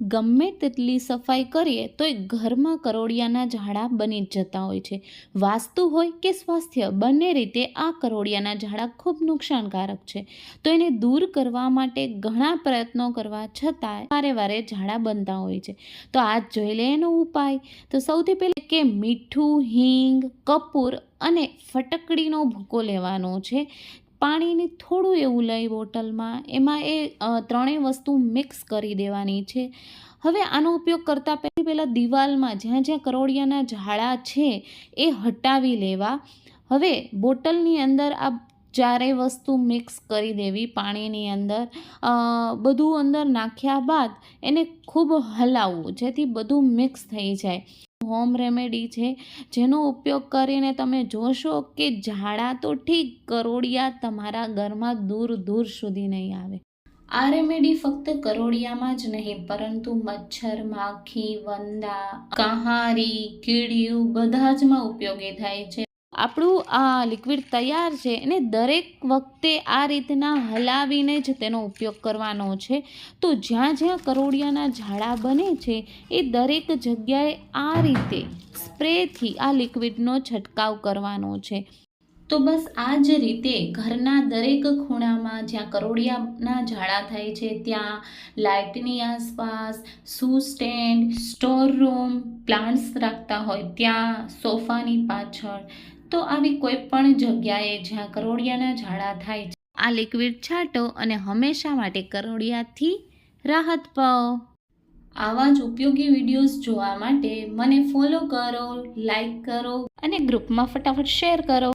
ગમે તેટલી સફાઈ કરીએ તોય ઘરમાં કરોળિયાના ઝાડા બની જ જતા હોય છે. વાસ્તુ હોય કે સ્વાસ્થ્ય, બંને રીતે આ કરોળિયાના ઝાડા ખૂબ નુકસાનકારક છે. તો એને દૂર કરવા માટે ઘણા પ્રયત્નો કરવા છતાં વારે વારે ઝાડા બનતા હોય છે. તો આ જોઈ લે એનો ઉપાય. તો સૌથી પહેલાં કે મીઠું, હિંગ, કપૂર અને ફટકડીનો ભૂકો લેવાનો છે. પાણીની થોડું એવું લઈ બોટલમાં. એમાં એ ત્રણેય વસ્તુ મિક્સ કરી દેવાની છે. હવે આનો ઉપયોગ કરતાં પહેલી પહેલાં દિવાલમાં જ્યાં જ્યાં કરોળિયાના ઝાડા છે એ હટાવી લેવા. હવે બોટલની અંદર આ ચારેય વસ્તુ મિક્સ કરી દેવી પાણીની અંદર. બધું અંદર નાખ્યા બાદ એને ખૂબ હલાવવું, જેથી બધું મિક્સ થઈ જાય. હોમ રેમેડી છે, જેનો ઉપયોગ કરીને તમે જોશો કે ઝાડા તો ઠીક કરોળિયા તમારા ઘરમાં દૂર દૂર સુધી નહીં આવે. આ રેમેડી ફક્ત કરોળિયામાં જ નહીં, પરંતુ મચ્છર, માખી, વંદા, કહારી, કીડિયું, બધા જમાં ઉપયોગી થાય છે. આપણું આ લિક્વિડ તૈયાર છે એને દરેક વખતે આ રીતના હલાવીને જ તેનો ઉપયોગ કરવાનો છે. તો જ્યાં જ્યાં કરોડિયાના ઝાડા બને છે, એ દરેક જગ્યાએ આ રીતે સ્પ્રેથી આ લિક્વિડનો છંટકાવ કરવાનો છે. તો બસ આ જ રીતે ઘરના દરેક ખૂણામાં જ્યાં કરોડિયાના ઝાડા થાય છે, ત્યાં લાઇટની આસપાસ, shoe stand, store room, plants રાખતા હોય, ત્યાં સોફાની પાછળ તો આવી કોઈ પણ જગ્યાએ જ્યાં કરોળિયાના ઝાડા થાય છે. આ લિક્વિડ છાંટો અને હંમેશા માટે કરોળિયાથી રાહત પાઓ. આવા જ ઉપયોગી વિડીયોઝ જોવા માટે મને ફોલો કરો લાઈક કરો અને ગ્રુપમાં ફટાફટ શેર કરો.